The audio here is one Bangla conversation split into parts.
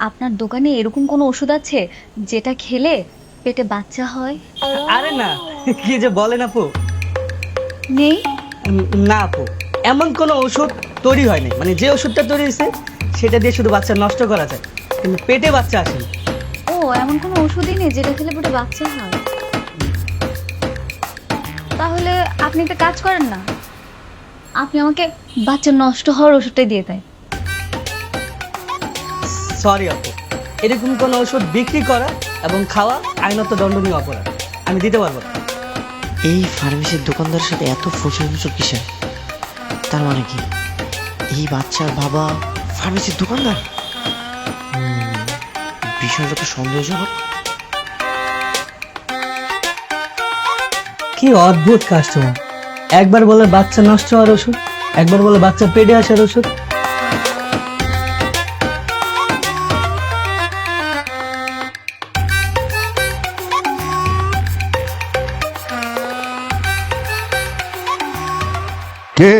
আপনার দোকানে এরকম কোনো ওষুধ আছে যেটা খেলে পেটে বাচ্চা হয়? আরে না কি যে বলেন আপু? নেই? না আপু এমন কোনো ওষুধ তৈরি হয়নি। মানে যে ওষুধটা তৈরি হয়েছে সেটা দিয়ে শুধু বাচ্চা নষ্ট করা যায়। কিন্তু পেটে বাচ্চা আসে ও এমন কোনো ওষুধই নেই যেটা খেলে পেটে বাচ্চা হয়? তাহলে আপনি একটা কাজ করেন না। আপনি আমাকে বাচ্চা নষ্ট হওয়ার ওষুধটাই দিয়ে দেয় সরি আপু। এরকম কোনো ওষুধ বিক্রি করা এবং খাওয়া আইনত দণ্ডনীয় অপরাধ। আমি দিতে পারব না। এই ফার্মেসির দোকানদারের সাথে এত ফুসুর ফুসুর কিসের? তার মানে কি? এই বাচ্চার বাবা ফার্মেসির দোকানদার? বিষয়টা তো সন্দেহজনক। কি অদ্ভুত কাস্টমার একবার বলে বাচ্চা নষ্ট হওয়ার ওষুধ একবার বলে বাচ্চা পেটে আসার ওষুধ কে?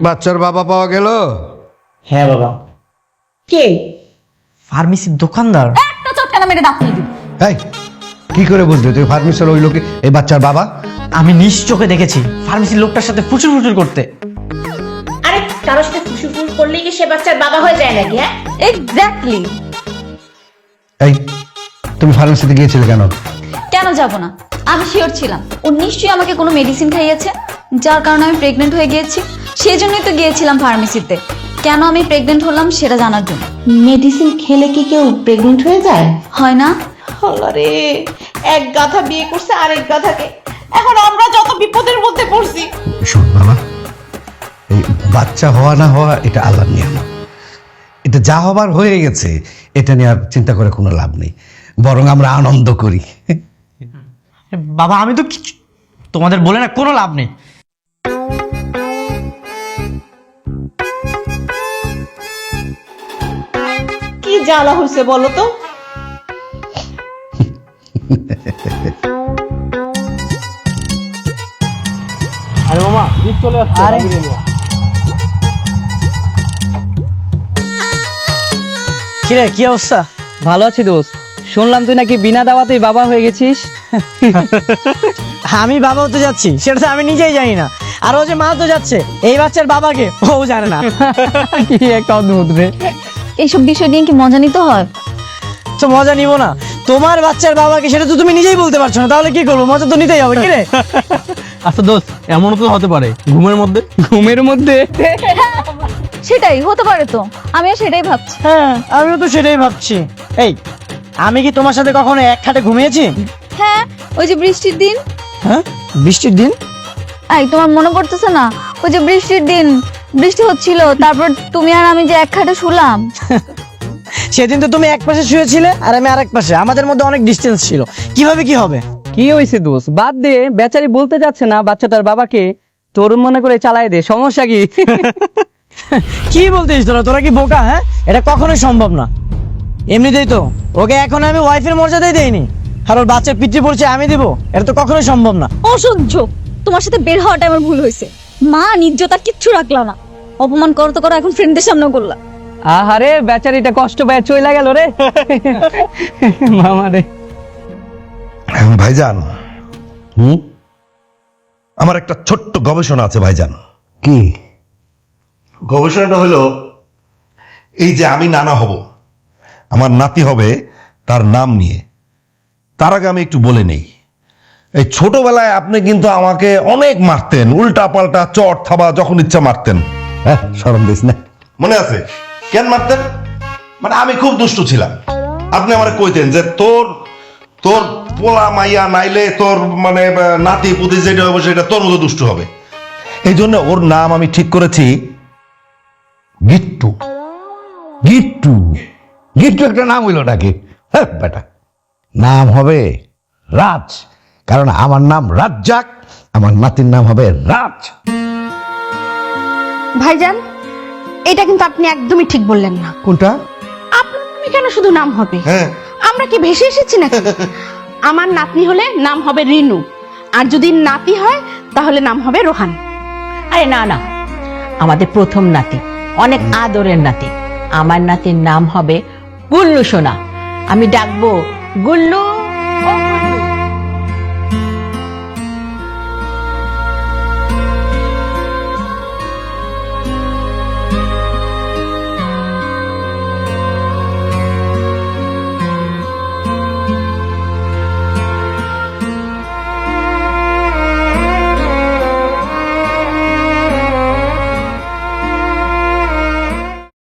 বাচ্চার বাবা পাওয়া গেল? হ্যাঁ বাবা। কে? ফার্মেসির দোকানদার। একটা চটকানা মেরে দাঁত দিন এই কি করে বুঝলি তুই ফার্মেসির ওই লোকে এই বাচ্চার বাবা? আমি নিজ চোখে দেখেছি ফার্মেসির লোকটার সাথে ফুচুর ফুচুর করতে। আরে কারোর সাথে ফুসুফুস করলেই কি সে বাচ্চার বাবা হয়ে যায় নাকি হ্যাঁ? এক্স্যাক্টলি এই তুমি ফার্মেসিতে গিয়েছিলে কেন? কেন যাব না? আমি শিওর ছিলাম। ও নিশ্চয়ই আমাকে কোনো মেডিসিন খাইয়েছে যার কারণে আমি প্রেগনেন্ট হয়ে গিয়েছি। সেই জন্যই তো গিয়েছিলাম ফার্মেসিতে কেন আমি প্রেগনেন্ট হলাম সেটা জানার জন্য। মেডিসিন খেলে কি কেউ প্রেগনেন্ট হয়ে যায়? হয় না। রে এক গাধা বিয়ে করছে আরেক গাধাকে। এখন আমরা যত বিপদের মধ্যে পড়ছি। শোন বাবা এই বাচ্চা হওয়া না হওয়া এটা আল্লাহর নিয়ম এটা যা হবার হয়ে গেছে এটা নিয়ে আর চিন্তা করে কোনো লাভ নেই। বরং আমরা আনন্দ করি। বাবা আমি তো কিছু তোমাদের বলে না কোনো লাভ নেই। কি জ্বালা হয়েছে বলো তো? আরে মামা চলে আসছে। আরে। কিরে কি অবস্থা? ভালো আছি দোস্ত। শুনলাম তুই নাকি বিনা দাওয়াতেই বাবা হয়ে গেছিস? আমি বাবা হতে যাচ্ছি সেটা তো আমি নিজেই জানি না। আর ও যে মা তো যাচ্ছে এই বাচ্চার বাবাকে ও জানে না। কি একটা অদ্ভুত রে। এইসব বিষয় নিয়ে কি মজা নিতে হয়? তো মজা নিব না। তোমার বাচ্চার বাবাকে সেটা তো তুমি নিজেই বলতে পারছ না তাহলে কি করব? মজা তো নিতেই হবে কি রে? আচ্ছা দোস্ত এমনও তো হতে পারে ঘুমের মধ্যে? ঘুমের মধ্যে? সেটাই হতে পারে তো। আমিও সেটাই ভাবছি। হ্যাঁ আমিও তো সেটাই ভাবছি। এই আমি কি তোমার সাথে কখনো এক খাটে ঘুমিয়েছি? হ্যাঁ ওই যে বৃষ্টির দিন। হ্যাঁ? বৃষ্টির দিন? এই তোমার মনে পড়তেছে না? ওই যে বৃষ্টির দিন বৃষ্টি হচ্ছিল তারপর তুমি আর আমি যে এক খাটে শুলাম। সেদিন তো তুমি এক পাশে শুয়েছিলে আর আমি আরেক পাশে। আমাদের মধ্যে অনেক ডিস্টেন্স ছিল। কীভাবে কি হবে? কি হয়েছে দোস্ত? বাদ দে বেচারি বলতে যাচ্ছে না বাচ্চাটার বাবাকে। তোর মনে করে চালাই দে সমস্যা কি? কি বলতিস তোরা? তোরা কি বোকা হ্যাঁ? এটা কখনোই সম্ভব না। এমনিতেই তো। ওকে এখন আমি ওয়াইফের মর্যাদাই দেইনি। আর ওর বাচ্চার পিতৃ পরিচয় আমি দিব এটা তো কখনোই সম্ভব না। অসহ্য! তোমার সাথে বের হওয়াটা আমার ভুল হয়েছে। মা নির্জতা কিচ্ছু রাখলা না। অপমান করো তো করো এখন ফ্রেন্ডদের সামনে করলা। আহারে বেচারিটা কষ্ট পায় চইলা গেল রে। মামা রে। ভাইজান। হুম? আমার একটা ছোট্ট গবেষণা আছে ভাইজান। কি? গবেষণাটা হলো এই যে আমি নানা হব। আমার নাতি হবে তার নাম নিয়ে। তার আগে আমি একটু বলে নেই। এই ছোটবেলায় আপনি কিন্তু আমাকে অনেক মারতেন উল্টা পাল্টা চট থাবা যখন ইচ্ছা মারতেন। হ্যাঁ সরম দিস না। মনে আছে? কেন মারতেন? মানে আমি খুব দুষ্ট ছিলাম। আপনি আমার কইতেন যে তোর তোর পোলা মাইয়া নাইলে তোর মানে নাতি পুতি যেটা হবে সেটা তোর মতো দুষ্ট হবে। এই জন্য ওর নাম আমি ঠিক করেছি গিট্টু। গিট্টু। গিট্টু একটা নাম হইল নাকি? হ্যাঁ বেটা। নাম হবে রাজ কারণ আমার নাম রাজ্জাক আমার নাতির নাম হবে রাজ। ভাইজান এটা কিন্তু আপনি একদমই ঠিক বললেন না। কোনটা? আপনার নামে কেন শুধু নাম হবে? হ্যাঁ। আমরা কি ভেসে এসেছি নাকি? আমার নাতনি হলে নাম হবে রিনু আর যদি নাতি হয় তাহলে নাম হবে রোহান। আরে না না। আমাদের প্রথম নাতি অনেক আদরের নাতি। আমার নাতির নাম হবে গুল্লু সোনা আমি ডাকবো গুল্লু।